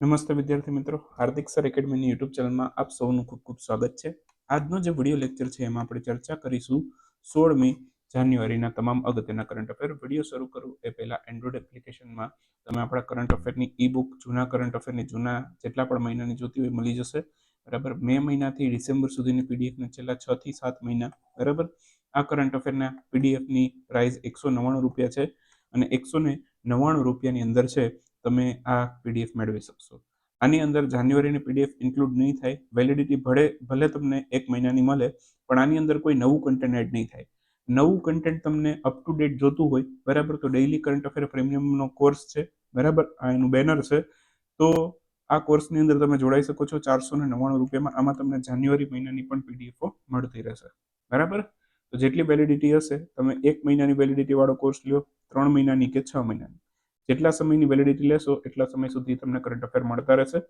નમસ્તે વિદ્યાર્થી મિત્રો, હાર્દિક સર એકેડમીની યુટ્યુબ ચેનલમાં આપ સૌનું ખૂબ ખૂબ સ્વાગત છે. આજનો જે વીડિયો લેક્ચર છે એમાં આપણે ચર્ચા કરીશું સોળમી જાન્યુઆરીના તમામ અગત્યના કરંટ અફેર વીડિયો શરૂ કરું એ પહેલાં એન્ડ્રોઈડ એપ્લિકેશનમાં તમે આપણા કરંટ અફેરની ઈ બુક જૂના કરંટ અફેરની જૂના જેટલા પણ મહિનાની જોતી હોય મળી જશે. બરાબર? મે મહિનાથી ડિસેમ્બર સુધીની પીડીએફને છેલ્લા છ થી સાત મહિના. બરાબર? આ કરંટ અફેરના પીડીએફની પ્રાઇસ એકસો નવ્વાણું રૂપિયા છે અને એકસો ને નવ્વાણું રૂપિયાની અંદર છે તમે આ પીડીએફ મેળવી શકશો. આની અંદર જાન્યુઆરીની પીડીએફ ઇન્ક્લુડ નહીં થાય વેલિડિટી ભલે ભલે તમને એક મહિનાની મળે, પણ આની અંદર કોઈ નવું કન્ટેન્ટ એડ નહીં થાય. નવું કન્ટેન્ટ તમને અપ ટુ ડેટ જોતું હોય, બરાબર? તો ડેઇલી કરંટ અફેર પ્રીમિયમનો કોર્સ છે, બરાબર? આ એનું બેનર છે. તો આ કોર્સની અંદર તમે જોડાઈ શકો છો ચારસો ને નવ્વાણું રૂપિયામાં. આમાં તમને જાન્યુઆરી મહિનાની પણ પીડીએફો મળતી રહેશે. બરાબર? તો જેટલી વેલિડિટી હશે, તમે એક મહિનાની વેલિડિટી વાળો કોર્સ લ્યો, ત્રણ મહિનાની કે છ મહિનાની. જેટલા સમયની વેલિડિટી લેશો, એટલા સમય સુધી તમને કરંટ અફેર મળતા રહેશે.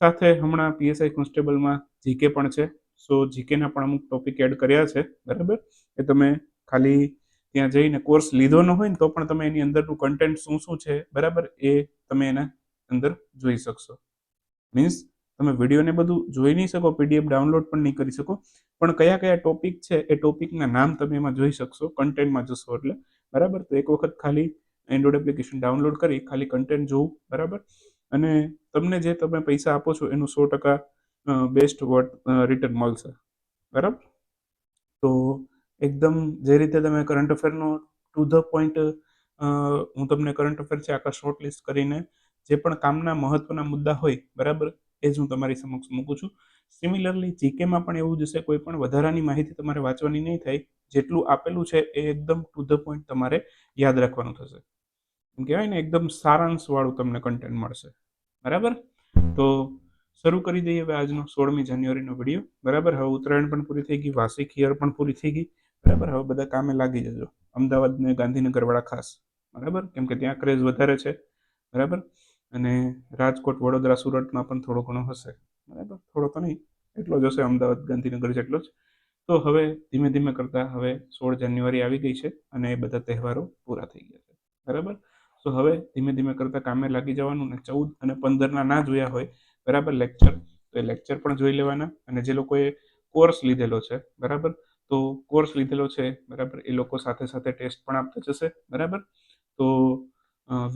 સાથે હમણાં પીએસઆઈ કોન્સ્ટેબલમાં જીકે પણ છે. સો જીકેના પણ અમુક ટોપિક એડ કર્યા છે, બરાબર? એ તમે ખાલી ત્યાં જઈને કોર્સ લીધો ન હોય ને, તો પણ તમે એની અંદરનું કન્ટેન્ટ શું શું છે, બરાબર? એ તમે એના અંદર જોઈ શકશો. મીન્સ તમે વિડીયોને બધું જોઈ નહીં શકો પીડીએફ ડાઉનલોડ પણ નહીં કરી શકો. પણ કયા કયા ટોપિક છે, એ ટોપિકના નામ તમે એમાં જોઈ શકશો કન્ટેન્ટમાં જશો એટલે. બરાબર? તો એક વખત ખાલી એન્ડ્રોઈડ એપ્લિકેશન ડાઉનલોડ કરી, ખાલી કન્ટેન્ટ જોવું, બરાબર? અને તમને જે તમે પૈસા આપો છો, એનું સો ટકા બેસ્ટ વર્ડ રિટર્ન મળશે. બરાબર? તો એકદમ જે રીતે તમે કરંટ અફેરનો ટુ ધ પોઈન્ટ હું તમને કરંટ અફેર છે આખા શોર્ટ લિસ્ટ કરીને જે પણ કામના મહત્વના મુદ્દા હોય, બરાબર? એ જ હું તમારી સમક્ષ મૂકું છું. સિમિલરલી જીકેમાં પણ એવું જ હશે, કોઈ પણ વધારાની માહિતી તમારે વાંચવાની નહીં થાય. જેટલું આપેલું છે, એ એકદમ ટુ ધ પોઈન્ટ તમારે યાદ રાખવાનું થશે. એમ કહેવાય ને, એકદમ સારાંશવાળું તમને કન્ટેન્ટ મળશે. બરાબર? તો શરૂ કરી દઈએ હવે આજનો સોળમી જાન્યુઆરીનો વીડિયો. બરાબર? હવે ઉત્તરાયણ પણ પૂરી થઈ ગઈ, વાર્ષિક હિયર પણ પૂરી થઈ ગઈ. બરાબર? હવે બધા કામે લાગી જજો. અમદાવાદ ને ગાંધીનગરવાળા ખાસ. બરાબર? કેમ કે ત્યાં ક્રેઝ વધારે છે. બરાબર? અને રાજકોટ, વડોદરા, સુરતમાં પણ થોડો ઘણો હશે. બરાબર? થોડો તો નહીં. એટલો જ હશે અમદાવાદ, ગાંધીનગર જેટલો જ. તો હવે ધીમે ધીમે કરતાં હવે સોળ જાન્યુઆરી આવી ગઈ છે અને એ બધા તહેવારો પૂરા થઈ ગયા છે. બરાબર? તો હવે ધીમે ધીમે કરતાં કામે લાગી જવાનું ને ચૌદ અને પંદરના ના જોયા હોય, બરાબર લેક્ચર તો એ લેક્ચર પણ જોઈ લેવાના અને જે લોકોએ કોર્સ લીધેલો છે, બરાબર? તો કોર્સ લીધેલો છે, બરાબર? એ લોકો સાથે સાથે ટેસ્ટ પણ આપતા જશે, બરાબર? તો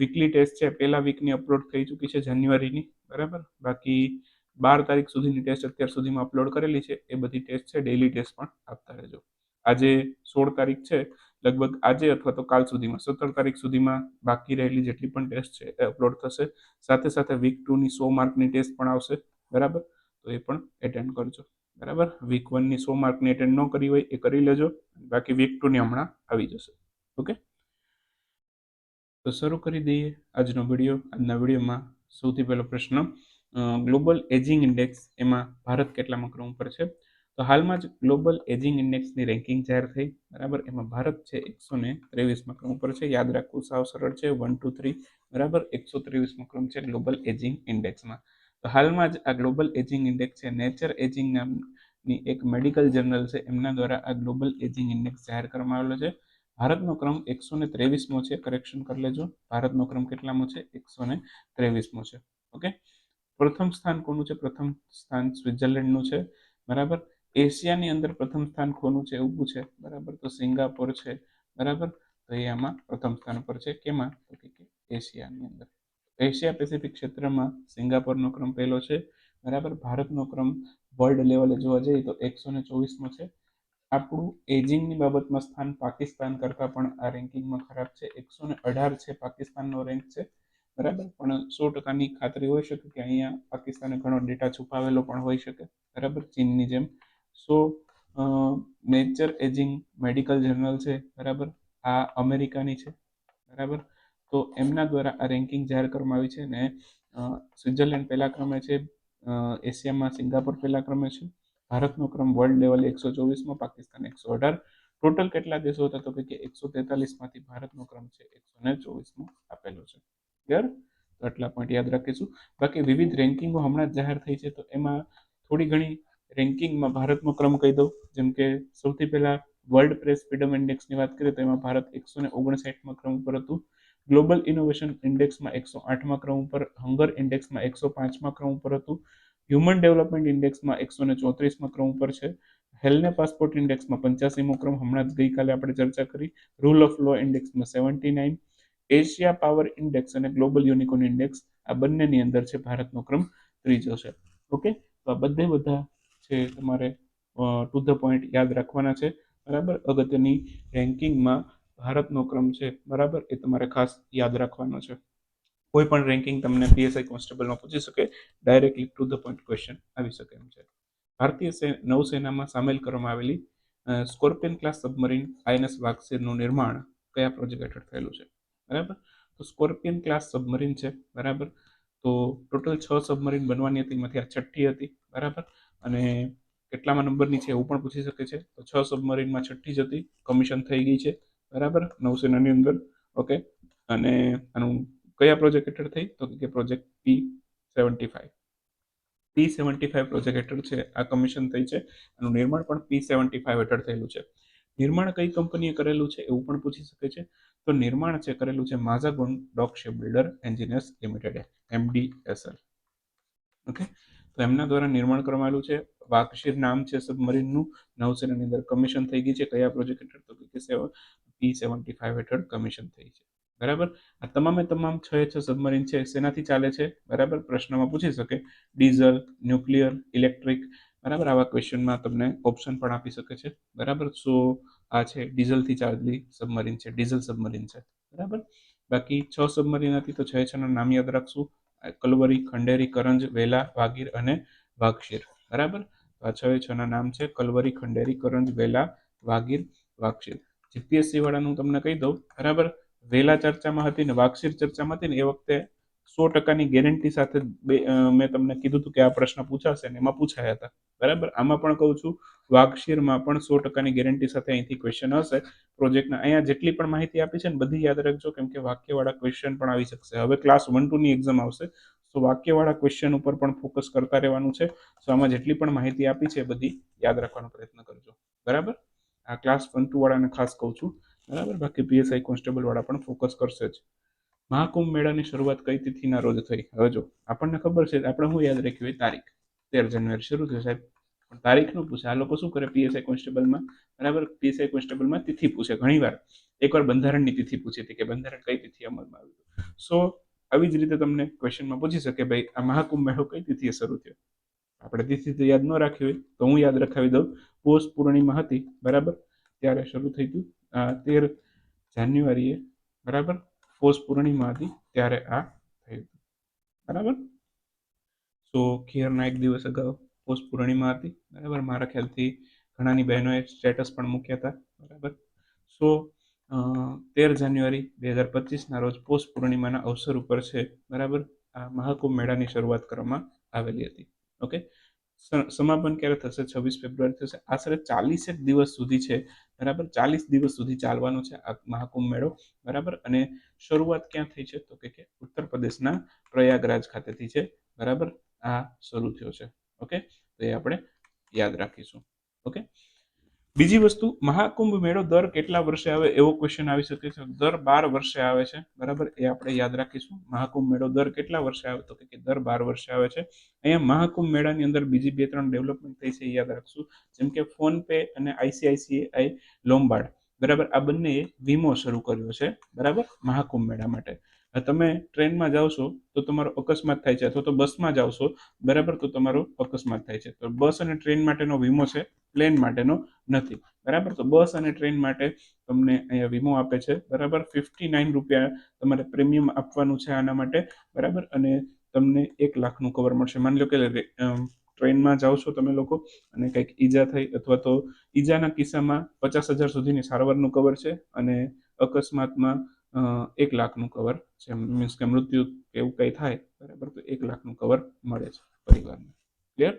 વીકલી ટેસ્ટ છે પહેલા વીકની અપલોડ થઈ ચૂકી છે જાન્યુઆરીની, બરાબર? બાકી બાર તારીખ સુધીની ટેસ્ટ અત્યાર સુધીમાં અપલોડ કરેલી છે, એ બધી ટેસ્ટ છે ડેઇલી ટેસ્ટ પણ આપતા રહેજો. આજે સોળ તારીખ છે લગભગ આજે અથવા તો કાલ સુધીમાં, સત્તર તારીખ સુધીમાં બાકી રહેલી જેટલી પણ ટેસ્ટ છે, એ અપલોડ થશે. સાથે સાથે વીક ટુની સો માર્કની ટેસ્ટ પણ આવશે, બરાબર? તો એ પણ એટેન્ડ કરજો, બરાબર? વીક વનની સો માર્કની એટેન્ડ ન કરી હોય એ કરી લેજો બાકી વીક ટુની હમણાં આવી જશે, ઓકે? તો શરૂ કરી દઈએ આજનો વીડિયો આજના વિડીયોમાં સૌથી પહેલો પ્રશ્ન ગ્લોબલ એજિંગ ઇન્ડેક્સ એમાં ભારત કેટલામાં ક્રમ પર છે? તો હાલમાં જ ગ્લોબલ એજિંગ ઇન્ડેક્સની રેન્કિંગ જાહેર થઈ. બરાબર? એમાં ભારત છે એકસો ને ત્રેવીસમાં ક્રમ ઉપર છે. યાદ રાખવું સાવ સરળ છે. વન ટુ થ્રી બરાબર? એકસો ત્રેવીસમાં ક્રમ છે ગ્લોબલ એજિંગ ઇન્ડેક્સમાં તો હાલમાં જ આ ગ્લોબલ એજિંગ ઇન્ડેક્સ છે. નેચર એજિંગ નામની એક મેડિકલ જર્નલ છે. એમના દ્વારા આ ગ્લોબલ એજિંગ ઇન્ડેક્સ જાહેર કરવામાં આવેલો છે. ભારતનો ક્રમ એકસો ને ત્રેવીસમો છે. કરેક્શન કરી લેજો. ભારતનો ક્રમ કેટલામો છે? એકસો ને ત્રેવીસમો છે. ઓકે? પ્રથમ સ્થાન કોનું છે? પ્રથમ સ્થાન સ્વિટ્ઝરલેન્ડનું છે. બરાબર? એશિયાની અંદર પ્રથમ સ્થાન કોનું છે ઊભું છે? બરાબર, તો સિંગાપોર છે. બરાબર, તો એ આમાં પ્રથમ સ્થાન પર છે. કેમાં? તો કે એશિયાની અંદર. એશિયા પેસિફિક ક્ષેત્રમાં સિંગાપોરનો ક્રમ પહેલો છે. બરાબર, ભારતનો ક્રમ વર્લ્ડ લેવલે જોવા જઈએ તો એકસો ને ચોવીસમો છે. આપણું એજિંગની બાબતમાં સ્થાન પાકિસ્તાન કરતાં પણ આ રેન્કિંગમાં ખરાબ છે. એકસો ને અઢાર છે પાકિસ્તાનનો રેન્ક છે. બરાબર, પણ સો ટકાની ખાતરી હોઈ શકે કે અહીંયા પાકિસ્તાને ઘણો ડેટા છુપાવેલો પણ હોઈ શકે. બરાબર, ચીનની જેમ. So Nature Ageing medical journal છે, બરાબર? આ અમેરિકાની છે, બરાબર? તો એમના દ્વારા આ રેન્કિંગ જાહેર કરવામાં આવી છે ને સ્વિટ્ઝરલેન્ડ પહેલા ક્રમે છે એશિયામાં સિંગાપોર પહેલા ક્રમે છે, ભારતનો ક્રમ વર્લ્ડ લેવલે એકસો ચોવીસમાં, પાકિસ્તાન એકસો અઢાર. ટોટલ કેટલા દેશો હતા તો કે એકસો તેતાલીસમાંથી ભારતનો ક્રમ છે, એકસો ને ચોવીસમાં આપેલો છે. ક્લિયર તો આટલા પોઈન્ટ યાદ રાખીશું. બાકી વિવિધ રેન્કિંગો હમણાં જ જાહેર થઈ છે, તો એમાં થોડી ઘણી રેન્કિંગમાં ભારતનો ક્રમ કહી દઉં. જેમ કે સૌથી પહેલા વર્લ્ડ પ્રેસ ફ્રીડમ ઇન્ડેક્સની વાત કરીએ તો એમાં ભારત એકસો ને ઓગણસાઠમાં ક્રમ ઉપર હતું. ગ્લોબલ ઇનોવેશન ઇન્ડેક્સમાં એકસો આઠમાં ક્રમ ઉપર, હંગર ઇન્ડેક્સમાં એકસો પાંચમાં ક્રમ ઉપર હતું. હ્યુમન ડેવલપમેન્ટ ઇન્ડેક્સમાં એકસો ને ચોત્રીસમાં ક્રમ ઉપર છે. હેલ્ને પાસપોર્ટ ઇન્ડેક્સમાં પંચ્યાસીમો ક્રમ, હમણાં જ ગઈકાલે આપણે ચર્ચા કરી. Rule of law ઇન્ડેક્સમાં seventy nine. Asia Power Index અને ગ્લોબલ યુનિકોન ઇન્ડેક્સ આ બંનેની અંદર છે ભારતનો ક્રમ ત્રીજો છે. ઓકે? તો આ બધે બધા છે તમારે ટુ ધ પોઈન્ટ યાદ રાખવાના છે. બરાબર? અગત્યની રેન્કિંગમાં ભારતનો ક્રમ છે, બરાબર? એ તમારે ખાસ યાદ રાખવાનો છે. કોઈ પણ રેન્કિંગ તમને પીએસઆઈ કોન્સ્ટેબલમાં પૂછી શકે, directly to the point question આવી શકે એમ છે. ભારતીય નૌસેનામાં સામેલ કરવામાં આવેલી સ્કોર્પિયન ક્લાસ સબમરીન આઈએનએસ વાગસીરનું નિર્માણ કયા પ્રોજેક્ટ હેઠળ થયેલું છે? બરાબર? તો સ્કોર્પિયન ક્લાસ સબમરીન છે, બરાબર? તો ટોટલ છ સબમરીન બનવાની હતી, એમાંથી આ છઠ્ઠી હતી, બરાબર? અને કેટલામાં નંબરની છે એવું પણ પૂછી શકે છે. તો છ સબમરીનમાં છઠ્ઠી જ હતી. કમિશન થઈ ગઈ છે. બરાબર? નૌસેનાની અંદર. ઓકે અને આનું કયા પ્રોજેક્ટ હેઠળ થઈ? તો કે project P seventy five P seventy five project હેઠળ છે. આ કમિશન થઈ છે. આનું નિર્માણ પણ પી સેવન્ટી ફાઈવ હેઠળ થયેલું છે. નિર્માણ કઈ કંપનીએ કરેલું છે એવું પણ પૂછી શકે છે. તો નિર્માણ છે, કરેલું છે Mazagon Dock Ship Builder Engineers Limited MDSL okay તો એમના દ્વારા નિર્માણ કરવામાં છે. વાકશીર નામ છે સબમરીનનું. નૌસેનાની અંદર કમિશન થઈ ગઈ છે. કયા પ્રોજેક્ટ હેઠળ તો કે પી સેવન્ટી ફાઈવ હેઠળ કમિશન થઈ છે. બરાબર? આ તમામે તમામ છ છ સબમરીન છે. શેનાથી ચાલે છે. બરાબર? પ્રશ્નમાં પૂછી શકે. Diesel, nuclear, electric. બરાબર? આવા ક્વેશ્ચનમાં તમને ઓપ્શન પણ આપી શકે છે. બરાબર? સો આ છે ડીઝલથી ચાલતી સબમરીન છે. ડીઝલ સબમરીન છે. બરાબર? બાકી છ સબમરીન હતી તો છ છના નામ યાદ રાખશું. કલવરી ખંડેરી, કરંજ, વેલા, વાગીર અને વાગશીર. બરાબર? આ છ છના નામ છે કલવરી ખંડેરી, કરંજ, વેલા, વાગીર, વાગશીર. જીપીએસસી વાળાનું તમને કહી દઉં, બરાબર? વેલા ચર્ચામાં હતી ને વાગશીર ચર્ચામાં હતી ને એ વખતે સો ટકાની ગેરંટી સાથે બે મેં તમને કીધું હતું કે આ પ્રશ્ન પૂછાશે ને એમાં પૂછાયા હતા. બરાબર? આમાં પણ કહું છું વાગશીરમાં પણ સો ટકાની ગેરંટી સાથે અહીંથી ક્વેશ્ચન હશે. પ્રોજેક્ટના અહીંયા જેટલી પણ માહિતી આપી છે ને, બધી યાદ રાખજો, કેમ કે વાક્યવાળા ક્વેશ્ચન પણ આવી શકશે. હવે ક્લાસ વન ટુ ની એક્ઝામ આવશે, તો વાક્યવાળા ક્વેશ્ચન ઉપર પણ ફોકસ કરતા રહેવાનું છે. તો આમાં જેટલી પણ માહિતી આપી છે બધી યાદ રાખવાનો પ્રયત્ન કરજો. બરાબર? આ ક્લાસ વન ટુ વાળાને ખાસ કહું છું. બરાબર? બાકી પીએસઆઈ કોન્સ્ટેબલ વાળા પણ ફોકસ કરશે જ. મહાકુંભ મેળાની શરૂઆત કઈ તિથિના રોજ થઈ? હવે જો, આપણને ખબર છે, આપણે હું યાદ રાખ્યું હોય? તારીખ. તેર જાન્યુઆરી. શરૂ થયું સાહેબ. તારીખનું પૂછે. આ લોકો શું કરે? પીએસઆઈ કોન્સ્ટેબલમાં બરાબર? પીએસઆઈ કોન્સ્ટેબલમાં તિથિ પૂછે ઘણીવાર. એકવાર બંધારણની તિથિ પૂછી હતી કે બંધારણ કઈ તિથિ અમલમાં આવ્યું સો આવી જ રીતે તમને ક્વેશ્ચનમાં પૂછી શકે ભાઈ, આ મહાકુંભ મેળો કઈ તિથિએ શરૂ થયો? આપણે તિથિ તો યાદ ન રાખી હોય, તો હું યાદ રખાવી દઉં. પોષ પૂર્ણિમા હતી, બરાબર? ત્યારે શરૂ થઈ આ તેર જાન્યુઆરીએ, બરાબર? પોષ પૂર્ણિમા હતી, ત્યારે આ થયું હતું. બરાબર? સો ખીરના એક દિવસ અગાઉ પોષ પૂર્ણિમા હતી બરાબર? મારા ખ્યાલથી ઘણાની બહેનોએ સ્ટેટસ પણ મૂક્યા હતા, બરાબર? સો તેર જાન્યુઆરી બે હજાર પચીસના રોજ પોષ પૂર્ણિમાના અવસર ઉપર છે, બરાબર? આ મહાકુંભ મેળાની શરૂઆત કરવામાં આવેલી હતી, ઓકે? સમાપન ક્યારે થશે? છવ્વીસ ફેબ્રુઆરી થશે. આશરે ચાલીસેક દિવસ સુધી છે, બરાબર? ચાલીસ દિવસ સુધી ચાલવાનો છે આ મહાકુંભ મેળો, બરાબર? અને શરૂઆત ક્યાં થઈ છે? તો કે ઉત્તર પ્રદેશના પ્રયાગરાજ ખાતેથી છે, બરાબર? આ શરૂ થયો છે. ઓકે? તો એ આપણે યાદ રાખીશું. ઓકે? બીજી વસ્તુ, મહાકુંભ મેળો દર કેટલા વર્ષે આવે એવો ક્વેશ્ચન આવી શકે છે. દર બાર વર્ષે આવે છે. બરાબર? એ આપણે યાદ રાખીશું. મહાકુંભ મેળો દર કેટલા વર્ષે આવે? તો કે દર બાર વર્ષે આવે છે. અહીંયા મહાકુંભ મેળાની અંદર બીજી બે ત્રણ ડેવલપમેન્ટ થઈ છે એ યાદ રાખશું. જેમ કે ફોન પે અને આઈસીઆઈસીઆઈ, લોમ્બાર્ડ. બરાબર? આ બંનેએ વીમો શરૂ કર્યો છે. બરાબર? મહાકુંભ મેળા માટે. તમે ટ્રેનમાં છો, તો તમારો અકસ્માત થાય છે અથવા તો બસમાં છો, બરાબર? તો તમારો અકસ્માત થાય છે. તો બસ અને ટ્રેન માટેનો વીમો છે, પ્લેન માટેનો નથી. બરાબર? તો બસ અને ટ્રેન માટે તમને અહીંયા વીમો આપે છે, બરાબર? ફિફ્ટી નાઇન રૂપિયા તમારે પ્રીમિયમ આપવાનું છે આના માટે, બરાબર? અને તમને એક લાખનું કવર મળશે. માની લો કે ટ્રેનમાં જાઓ છો તમે લોકો, અને કંઈક ઈજા થઈ અથવા તો ઈજાના કિસ્સામાં પચાસ હજાર સુધીની સારવારનું કવર છે, અને અકસ્માતમાં એક લાખનું કવર છે. મીન્સ કે મૃત્યુ એવું કંઈ થાય, બરાબર? તો એક લાખનું કવર મળે છે પરિવારને. ક્લિયર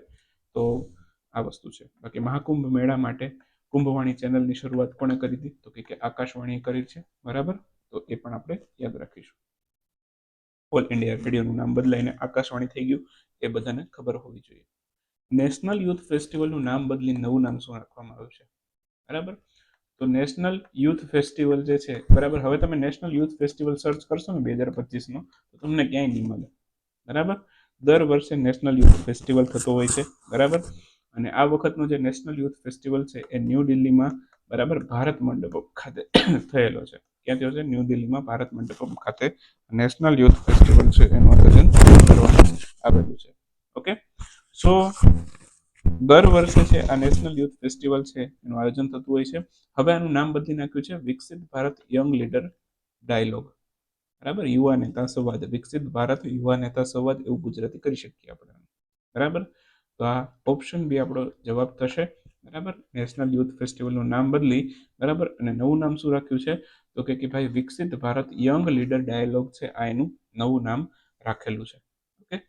તો આ વસ્તુ છે. બાકી મહાકુંભ મેળા માટે કુંભવાણી ચેનલની શરૂઆત કોણે કરી હતી તો કે આકાશવાણીએ કરી છે, બરાબર? તો એ પણ આપણે યાદ રાખીશું. ઓલ ઇન્ડિયા રેડિયોનું નામ બદલાઈને આકાશવાણી થઈ ગયું. એ બધાને ખબર હોવી જોઈએ. નેશનલ યુથ ફેસ્ટિવલનું નામ બદલી નવું નામ શું રાખવામાં આવ્યું છે? બરાબર? તો નેશનલ યુથ ફેસ્ટિવલ જે છે, બરાબર? હવે તમે નેશનલ યુથ ફેસ્ટિવલ સર્ચ કરશો ને બે હજાર પચીસનો, તો તમને ક્યાંય નહીં મળે. બરાબર? દર વર્ષે નેશનલ યુથ ફેસ્ટિવલ થતો હોય છે, બરાબર? અને આ વખતનો જે નેશનલ યુથ ફેસ્ટિવલ છે, એ ન્યૂ દિલ્હીમાં, બરાબર? ભારત મંડપમ ખાતે થયેલો છે. ક્યાં થયો છે? ન્યૂ દિલ્હીમાં ભારત મંડપમ ખાતે નેશનલ યુથ ફેસ્ટિવલ છે, એનું આયોજન કરવામાં આવેલું છે. ઓકે? સો દર વર્ષે છે, આ નેશનલ યુથ ફેસ્ટિવલ છે, એનું આયોજન થતું હોય છે. હવે આનું નામ બદલી નાખ્યું છે, વિકસિત ભારત યંગ લીડર ડાયલોગ. બરાબર? યુવા નેતા સંવાદ, વિકસિત ભારત યુવા નેતા સંવાદ એવું ગુજરાતી કરી શકીએ આપણે. બરાબર? તો આ ઓપ્શન બી આપણો જવાબ થશે. બરાબર? નેશનલ યુથ ફેસ્ટિવલનું નામ બદલી, બરાબર? અને નવું નામ શું રાખ્યું છે? તો કે કે ભાઈ વિકસિત ભારત યંગ લીડર ડાયલોગ છે, આ એનું નવું નામ રાખેલું છે. ઓકે?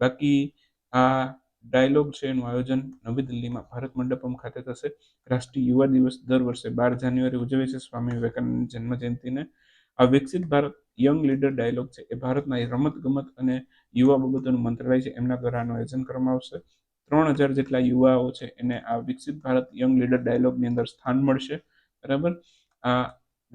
બાકી આ ડાયલોગ છે, એનું આયોજન નવી દિલ્હીમાં ભારત મંડપમ ખાતે થશે. રાષ્ટ્રીય યુવા દિવસ દર વર્ષે બાર જાન્યુઆરી ઉજવે છે. સ્વામી વિવેકાનંદ જન્મ જયંતિને આ વિકસિત ભારત, યંગ લીડર ડાયલોગ છે. એ ભારતના રમત ગમત અને યુવા બાબતોનું મંત્રાલય છે. એમના દ્વારા આનું આયોજન કરવામાં આવશે. ત્રણ હજાર જેટલા યુવાઓ છે એને આ વિકસિત ભારત, યંગ લીડર ડાયલોગની અંદર સ્થાન મળશે. બરાબર? આ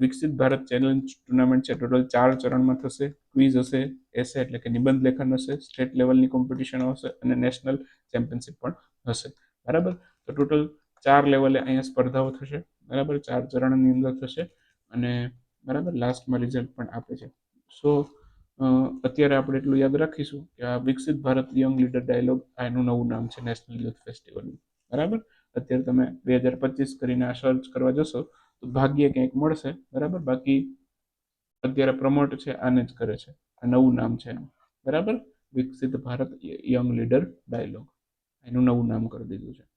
વિકસિત ભારત ચેલેન્જ ટુર્નામેન્ટ છે. ટોટલ ચાર ચરણમાં થશે. ક્વિઝ હશે એસે એટલે કે નિબંધ લેખન હશે સ્ટેટ લેવલની કોમ્પિટિશન હશે અને નેશનલ ચેમ્પિયનશિપ પણ હશે. બરાબર? તો ટોટલ ચાર લેવલે અહીંયા સ્પર્ધાઓ થશે. બરાબર? ચાર ચરણની અંદર થશે અને બરાબર? લાસ્ટમાં રિઝલ્ટ પણ આપે છે. સો અત્યારે આપણે એટલું યાદ રાખીશું કે આ વિકસિત ભારત યંગ લીડર ડાયલોગ આ એનું નવું નામ છે નેશનલ યુથ ફેસ્ટિવલનું બરાબર? અત્યારે તમે બે હજાર પચીસ કરીને આ સર્ચ કરવા જશો તો ભાગ્ય ક્યાંક મળશે, બરાબર? બાકી અત્યારે પ્રમોટ છે, આને જ કરે છે. આ નવું નામ છે એનું. બરાબર? વિકસિત ભારત યંગ લીડર ડાયલોગ. એનું નવું નામ કરી દીધું છે.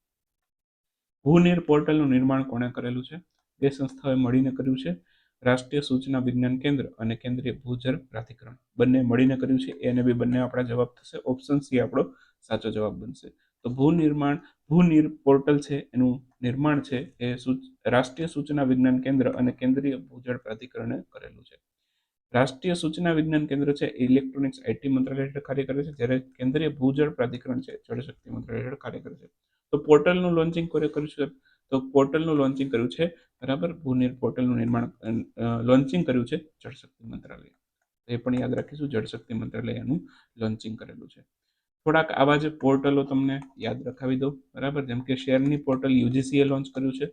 ભૂનિર પોર્ટલનું નિર્માણ કોણે કરેલું છે? બે સંસ્થાઓએ મળીને કર્યું છે. રાષ્ટ્રીય સૂચના વિજ્ઞાન કેન્દ્ર અને કેન્દ્રીય ભૂજળ પ્રાધિકરણ. બંને મળીને કર્યું છે. એ અને બી બંને આપણા જવાબ થશે. ઓપ્શન સી આપણો સાચો જવાબ બનશે. તો ભૂનિર્માણ, ભૂનિર પોર્ટલ છે, એનું નિર્માણ છે, એ રાષ્ટ્રીય સૂચના વિજ્ઞાન કેન્દ્ર અને કેન્દ્રીય ભૂજળ પ્રાધિકરણે કરેલું છે. રાષ્ટ્રીય સૂચના વિજ્ઞાન કેન્દ્ર છે ઇલેક્ટ્રોનિક્સ આઈટી મંત્રાલય હેઠળ કાર્ય કરે છે, જ્યારે કેન્દ્રીય ભૂજળ પ્રાધિકરણ છે જળશક્તિ મંત્રાલય હેઠળ કાર્ય કરે છે. તો પોર્ટલનું લોન્ચિંગ કોને કર્યું છે? તો પોર્ટલનું લોન્ચિંગ કર્યું છે, બરાબર? ભૂનિર પોર્ટલનું નિર્માણ લોન્ચિંગ કર્યું છે જળશક્તિ મંત્રાલય. એ પણ યાદ રાખીશું જળશક્તિ મંત્રાલય એનું લોન્ચિંગ કરેલું છે. થોડાક આવા જ પોર્ટલો તમને યાદ રખાવી દો બરાબર? જેમ કે શેરની પોર્ટલ યુજીસીએ લોન્ચ કર્યું છે.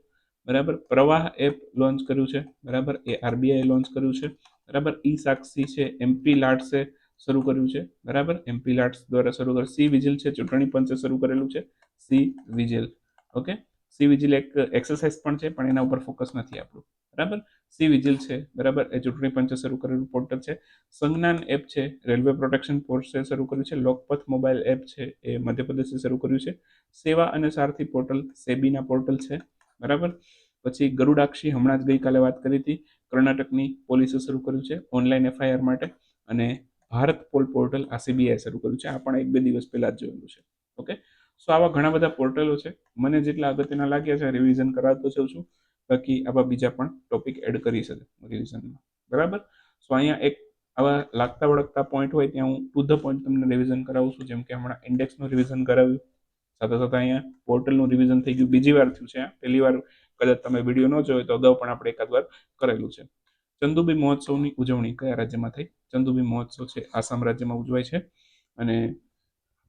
બરાબર? પ્રવાહ એપ લોન્ચ કર્યું છે. બરાબર? એ આરબીઆઈ લોન્ચ કર્યું છે. બરાબર? ઈ સાક્ષી છે. એમપી લાટ્સે શરૂ કર્યું છે. બરાબર? એમપી લાટ્સ દ્વારા શરૂ કર્યું સી વિજિલ છે. ચૂંટણી પંચે શરૂ કરેલું છે. Sea Vigil. Okay? Sea Vigil એક એક્સરસાઇઝ પણ છે, પણ એના ઉપર ફોકસ નથી આપણું. બરાબર? સી વિજિલ છે, બરાબર? એ ચૂંટણી પંચે શરૂ કરેલું પોર્ટલ છે. સંજ્ઞાન એપ છે રેલવે પ્રોટેક્શન ફોર્સે શરૂ કર્યું છે, લોકપથ મોબાઈલ એપ છે, એ મધ્યપ્રદેશે શરૂ કર્યું છે. સેવા અને સારથી પોર્ટલ સેબીના પોર્ટલ છે, બરાબર? પછી ગરુડાક્ષી હમણાં જ ગઈકાલે વાત કરી હતી, કર્ણાટકની પોલીસે શરૂ કર્યું છે ઓનલાઈન એફઆઈઆર માટે. અને ભારત પોલ પોર્ટલ આ સીબીઆઈ શરૂ કર્યું છે, આ પણ એક બે દિવસ પહેલાં જ જોયેલું છે. ઓકે? સો આવા ઘણા બધા પોર્ટલો છે. મને જેટલા અગત્યના લાગ્યા છે રિવિઝન કરાવતો જાઉં છું. બાકી આવા બીજા પણ ટોપિક એડ કરી શકે રિવિઝનમાં બરાબર? સો અહીંયા એક આવા લાગતા વળગતા પોઈન્ટ હોય ત્યાં હું ટુ ધ પોઈન્ટ તમને રિવિઝન કરાવું છું. જેમ કે હમણાં ઇન્ડેક્સનું રિવિઝન કરાવ્યું. સાથે સાથે અહીંયા પોર્ટલનું રિવિઝન થઈ ગયું. બીજી વાર થયું છે પહેલી વાર કદાચ તમે વીડિયો ન જોયો તો અગાઉ પણ આપણે એકાદ વાર કરેલું છે. ચંદુબી મહોત્સવની ઉજવણી કયા રાજ્યમાં થઈ? ચંદુબી મહોત્સવ છે આસામ રાજ્યમાં ઉજવાય છે અને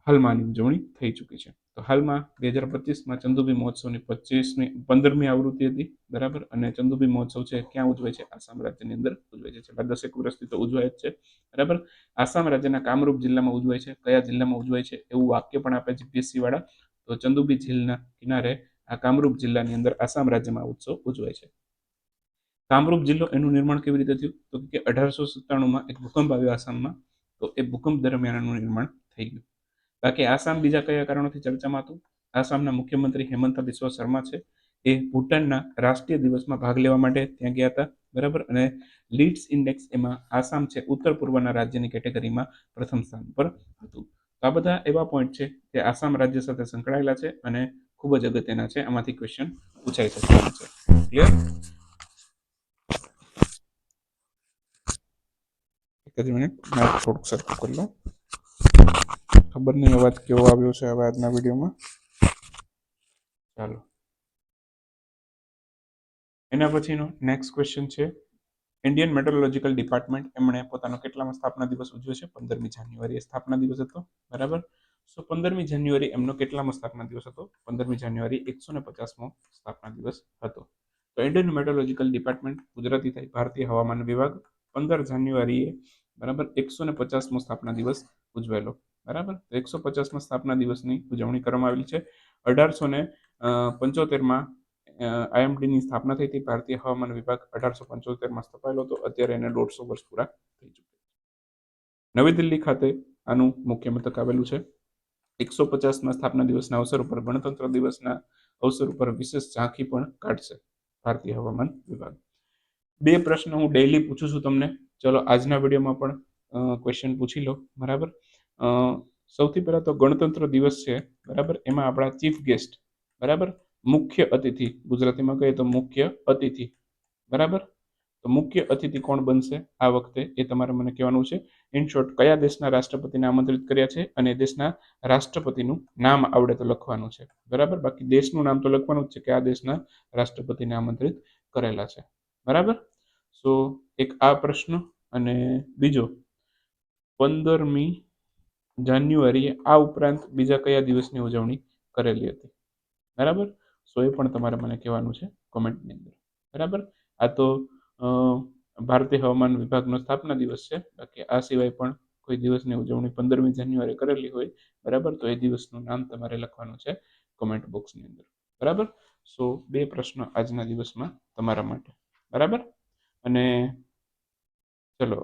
હાલમાંની ઉજવણી થઈ ચૂકી છે. તો હાલમાં બે હજાર પચીસમાં ચંદુબી મહોત્સવની પચીસમી, પંદરમી આવૃત્તિ હતી, બરાબર? અને ચંદુભી મહોત્સવ છે ક્યાં ઉજવાય છે? આસામ રાજ્યની અંદર ઉજવાય છે. છેલ્લા દસેક વર્ષથી તો ઉજવાય જ છે, બરાબર? આસામ રાજ્યના કામરૂપ જિલ્લામાં ઉજવાય છે. કયા જિલ્લામાં ઉજવાય છે એવું વાક્ય પણ આપે છે પીએસસી વાળા તો ચંદુબી ઝીલના કિનારે આ કામરૂપ જિલ્લાની અંદર આસામ રાજ્યમાં ઉત્સવ ઉજવાય છે. કામરૂપ જિલ્લો એનું નિર્માણ કેવી રીતે થયું? તો કે અઢારસો સત્તાણુંમાં એક ભૂકંપ આવ્યો આસામમાં, તો એ ભૂકંપ દરમિયાન એનું નિર્માણ થઈ ગયું. બાકી આસામ બીજા કયા કારણોથી ચર્ચામાં હતું? આસામના મુખ્યમંત્રી હેમંત બિસ્વ શર્મા છે. એ ભૂટાનના રાષ્ટ્રીય દિવસમાં ભાગ લેવા માટે ત્યાં ગયા હતા, બરાબર? અને લીડ્સ ઇન્ડેક્સ એમાં આસામ છે, ઉત્તર પૂર્વના રાજ્યની કેટેગરીમાં પ્રથમ સ્થાન પર હતું. તો આ બધા એવા પોઈન્ટ છે જે આસામ રાજ્ય સાથે સંકળાયેલા છે અને ખૂબ જ અગત્યના છે. આમાંથી ક્વેશ્ચન પૂછાઈ શકતા છે. ક્લિયર એક જ મિનિટ થોડુંક સરખું કરી લઉં ખબર નહીં, અવાજ કેવો આવ્યો છે હવે આજના વિડીયોમાં? ચાલો. એના પછીનો નેક્સ્ટ ક્વેશ્ચન છે. ઇન્ડિયન મેટ્રોલોજીકલ ડિપાર્ટમેન્ટ એમણે પોતાનો કેટલામાં સ્થાપના દિવસ ઉજવ્યો છે? પંદરમી જાન્યુઆરી સ્થાપના દિવસ હતો, બરાબર? સો પંદરમી જાન્યુઆરી એમનો કેટલામો સ્થાપના દિવસ હતો? પંદરમી જાન્યુઆરી એકસો ને પચાસમો સ્થાપના દિવસ હતો. તો ઇન્ડિયન મેટ્રોલોજીકલ ડિપાર્ટમેન્ટ ગુજરાતી થાય, ભારતીય હવામાન વિભાગ પંદર જાન્યુઆરીએ, બરાબર, એકસો ને પચાસમો સ્થાપના દિવસ ઉજવેલો. બરાબર? એકસો પચાસમાં સ્થાપના દિવસની ઉજવણી કરવામાં આવેલી છે. અઢારસો ને પંચોતેરમાં આઈએમડીની સ્થાપના થઈ હતી. ભારતીય હવામાન વિભાગ અઢારસો પંચોતેરમાં સ્થપાયેલો હતો. અત્યારે એને દોઢસો વર્ષ પૂરા થઈ ચૂક્યા નવી દિલ્હી ખાતે આનું મુખ્ય મથક આવેલું છે. એકસો પચાસમાં સ્થાપના દિવસના અવસર ઉપર ગણતંત્ર દિવસના અવસર ઉપર વિશેષ ઝાંખી પણ કાઢશે ભારતીય હવામાન વિભાગ. બે પ્રશ્ન હું ડેઈલી પૂછું છું તમને. ચલો આજના વિડીયોમાં પણ ક્વેશ્ચન પૂછી લો. બરાબર? સૌથી પહેલા તો ગણતંત્ર દિવસ છે, બરાબર? એમાં આપણા ચીફ ગેસ્ટ, બરાબર? મુખ્ય અતિથિ, ગુજરાતીમાં કહીએ તો મુખ્ય અતિથિ, બરાબર? તો મુખ્ય અતિથિ કોણ બનશે આ વખતે એ તમારે મને કહેવાનું છે. ઇન શોર્ટ કયા દેશના રાષ્ટ્રપતિને આમંત્રિત કર્યા છે અને દેશના રાષ્ટ્રપતિનું નામ આવડે તો લખવાનું છે, બરાબર? બાકી દેશનું નામ તો લખવાનું જ છે કે આ દેશના રાષ્ટ્રપતિને આમંત્રિત કરેલા છે, બરાબર? સો, એક આ પ્રશ્ન અને બીજો, પંદરમી જાન્યુઆરીએ આ ઉપરાંત બીજા કયા દિવસની ઉજવણી કરેલી હતી? બરાબર? સો એ પણ તમારે મને કહેવાનું છે કોમેન્ટની અંદર. બરાબર? આ તો ભારતીય હવામાન વિભાગનો સ્થાપના દિવસ છે. બાકી આ સિવાય પણ કોઈ દિવસની ઉજવણી પંદરમી જાન્યુઆરી કરેલી હોય, બરાબર? તો એ દિવસનું નામ તમારે લખવાનું છે કોમેન્ટ બોક્સની અંદર. બરાબર? સો બે પ્રશ્ન આજના દિવસમાં તમારા માટે. બરાબર? અને ચલો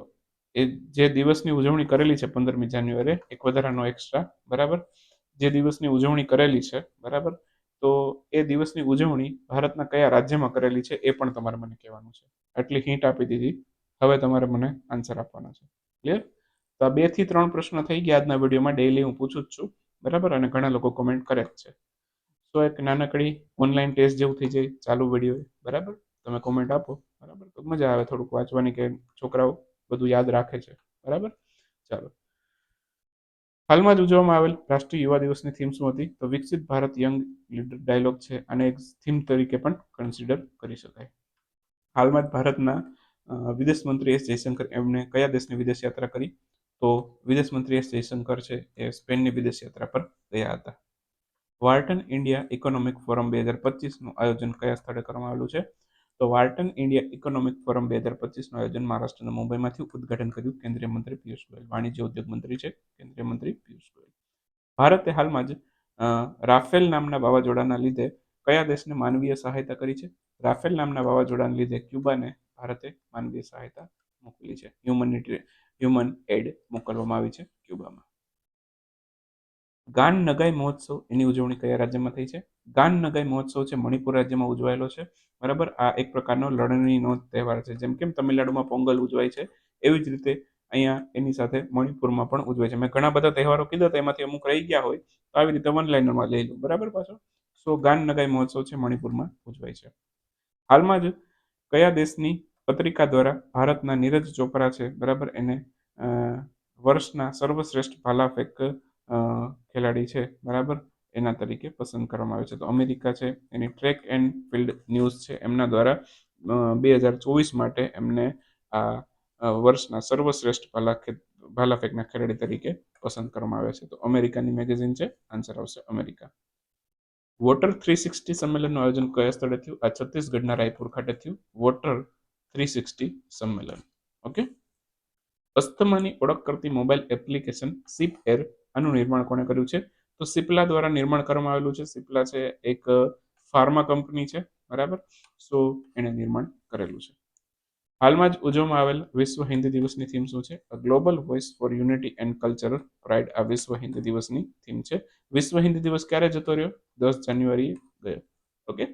એ જે દિવસની ઉજવણી કરેલી છે પંદરમી જાન્યુઆરી એક વધારાનો એક્સ્ટ્રા બરાબર? જે દિવસની ઉજવણી કરેલી છે, બરાબર? તો એ દિવસની ઉજવણી ભારતના કયા રાજ્યમાં કરેલી છે એ પણ તમારે મને કહેવાનું છે. આટલી હિન્ટ આપી દીધી. હવે તમારે મને આન્સર આપવાનો છે. ક્લિયર તો આ બેથી ત્રણ પ્રશ્ન થઈ ગયા આજના વિડીયોમાં. ડેઈલી હું પૂછું જ છું, બરાબર? અને ઘણા લોકો કોમેન્ટ કરે જ છે. તો એક નાનકડી ઓનલાઈન ટેસ્ટ જેવું થઈ જાય, ચાલુ વીડિયો બરાબર? તમે કોમેન્ટ આપો, બરાબર? તો મજા આવે થોડુંક વાંચવાની કે છોકરાઓ બધું યાદ રાખે છે. બરાબર? ચાલો. હાલમાં જ ઉજવવામાં આવેલ રાષ્ટ્રીય યુવા દિવસની થીમ શું હતી? તો વિકસિત ભારત યંગ લીડર ડાયલોગ છે અને એક થીમ તરીકે પણ કન્સિડર કરી શકાય. હાલમાં જ ભારતના વિદેશ મંત્રી એસ જયશંકર એમણે કયા દેશની વિદેશ યાત્રા કરી? તો વિદેશ મંત્રી એસ જયશંકર છે એ સ્પેનની વિદેશ યાત્રા પર ગયા હતા. વાર્ટન ઇન્ડિયા ઇકોનોમિક ફોરમ બે હજાર પચીસનું આયોજન કયા સ્થળે કરવામાં આવેલું છે? તો વાર્ટન ઇન્ડિયા ઇકોનોમિક ફોરમ બે હજાર પચીસનું આયોજન મહારાષ્ટ્રના મુંબઈમાંથી ઉદઘાટન કર્યું કેન્દ્રીય મંત્રી પિયુષ ગોયલ. વાણિજ્ય ઉદ્યોગ મંત્રી છે કેન્દ્રીય મંત્રી પિયુષ ગોયલ. ભારતે હાલમાં જ રાફેલ નામના વાવાઝોડાના લીધે કયા દેશને માનવીય સહાયતા કરી છે? રાફેલ નામના વાવાઝોડાના લીધે ક્યુબાને ભારતે માનવીય સહાયતા મોકલી છે. હ્યુમનિટી, હ્યુમન એડ મોકલવામાં આવી છે ક્યુબામાં. ગાન નગાઈ મહોત્સવ એની ઉજવણી કયા રાજ્યમાં થઈ છે? ગાન નગાઈ મહોત્સવ છે, મણિપુર રાજ્યમાં ઉજવાયેલો છે. બરાબર? આ એક પ્રકારનો લણણીનો તહેવાર છે. જેમ કેમ તમિલનાડુમાં પોંગલ ઉજવાય છે, એવી જ રીતે અહીંયા એની સાથે મણિપુરમાં પણ ઉજવાય છે. મેં ઘણા બધા તહેવારો કીધા હતા, એમાંથી અમુક રહી ગયા હોય, તો આવી રીતે વન લાઇનરમાં લઈ લો બરાબર પાછો? સો ગાન નગાઈ મહોત્સવ છે, મણિપુરમાં ઉજવાય છે. હાલમાં જ કયા દેશની પત્રિકા દ્વારા ભારતના નીરજ ચોપરા છે? બરાબર? એને વર્ષના સર્વશ્રેષ્ઠ ભાલા ફેંક ખેલાડી છે, બરાબર? એના તરીકે પસંદ કરવામાં આવે છે. તો અમેરિકા છે, એની ટ્રેક એન્ડ ફિલ્ડ ન્યૂઝ છે. એમના દ્વારા બે હજાર ચોવીસ માટે એમને આ વર્ષના સર્વશ્રેષ્ઠ ભાલા ભાલા ફેંકના ખેલાડી તરીકે પસંદ કરવામાં આવે છે. તો અમેરિકાની મેગેઝિન છે આન્સર આવશે અમેરિકા. વોટર થ્રી સિક્સટી સંમેલનનું આયોજન કયા સ્થળે થયું? આ છત્તીસગઢના રાયપુર ખાતે થયું. વોટર થ્રી સિક્સટી સંમેલન. ઓકે? અસ્થમાની ઓળખ કરતી મોબાઈલ એપ્લિકેશન સીપ એર આનું નિર્માણ કોણે કર્યું છે? તો સિપ્લા દ્વારા નિર્માણ કરવામાં આવેલું છે. સિપ્લા છે એક ફાર્મા કંપની છે, બરાબર? સો એણે નિર્માણ કરેલું છે. હાલમાં જ ઉજવવામાં આવેલ વિશ્વ હિન્દી દિવસની થીમ શું છે? Global voice for unity and cultural pride આ વિશ્વ હિન્દી દિવસની થીમ છે. વિશ્વ હિન્દી દિવસ ક્યારે જતો રહ્યો? દસ જાન્યુઆરીએ ગયો. ઓકે?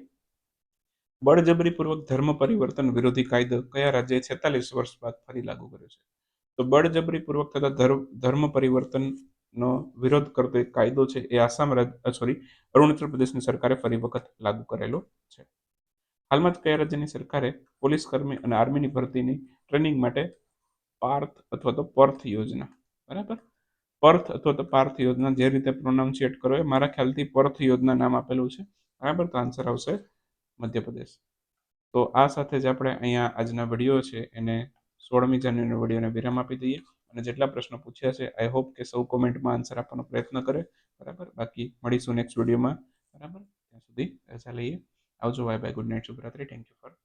બળજબરીપૂર્વક ધર્મ પરિવર્તન વિરોધી કાયદો કયા રાજ્યએ છેતાલીસ વર્ષ બાદ ફરી લાગુ કર્યો છે? તો બળજબરીપૂર્વક થતા ધર્મ પરિવર્તનનો વિરોધ કરતો એક કાયદો છે એ આસામ સોરી અરુણાચલ પ્રદેશની સરકારે ફરી વખત લાગુ કરેલો છે. હાલમાં જ કયા રાજ્યની સરકારે પોલીસ કર્મી અને આર્મીની ભરતીની ટ્રેનિંગ માટે પાર્થ અથવા તો પર્થ યોજના, બરાબર? પર્થ અથવા તો પાર્થ યોજના જે રીતે પ્રોનાઉન્સિએટ કરો એ મારા ખ્યાલથી પર્થ યોજના નામ આપેલું છે. બરાબર? તો આન્સર આવશે મધ્યપ્રદેશ. તો આ સાથે જ આપણે અહીંયા આજના વીડિયો છે એને સોળમી જાન્યુઆરીના વિડીયોને વિરામ આપી દઈએ. અને જેટલા પ્રશ્નો પૂછ્યા છે આઈ હોપ કે સૌ કોમેન્ટમાં આન્સર આપવાનો પ્રયત્ન કરે. બરાબર? બાકી મળીશું નેક્સ્ટ વિડીયોમાં બરાબર? ત્યાં સુધી રજા લઈએ. આવજો. બાય બાય ગુડ નાઇટ શુભરાત્રી થેન્ક યુ ફોર